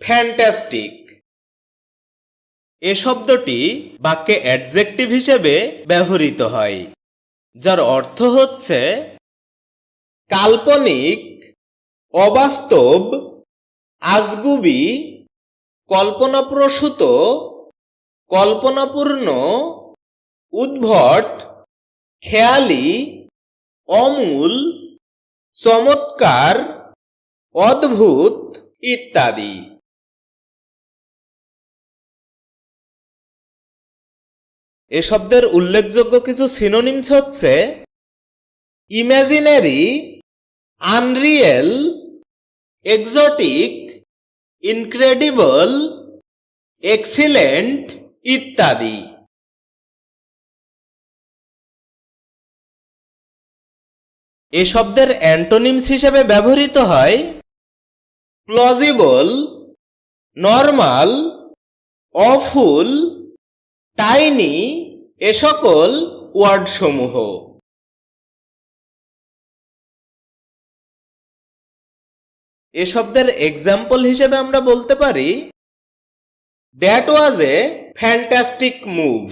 Fantastic. এ শব্দটি বাক্যে adjective হিসেবে ব্যবহৃত হয়, যার অর্থ হচ্ছে কাল্পনিক, অবাস্তব, আজগুবি, কল্পনাপ্রসূত, কল্পনাপূর্ণ, উদ্ভট, খেয়ালি, অমূল, চমৎকার, অদ্ভুত ইত্যাদি। এ শব্দের উল্লেখযোগ্য কিছু সিনোনিমস হচ্ছে imaginary unreal exotic incredible excellent ইত্যাদি। এ শব্দের অ্যান্টোনিমস হিসেবে ব্যবহৃত হয় প্লজিবল নর্মাল অফুল টাইনি এ সকল ওয়ার্ড সমূহ এ শব্দের এক্সাম্পল হিসেবে আমরা বলতে পারি that was a fantastic move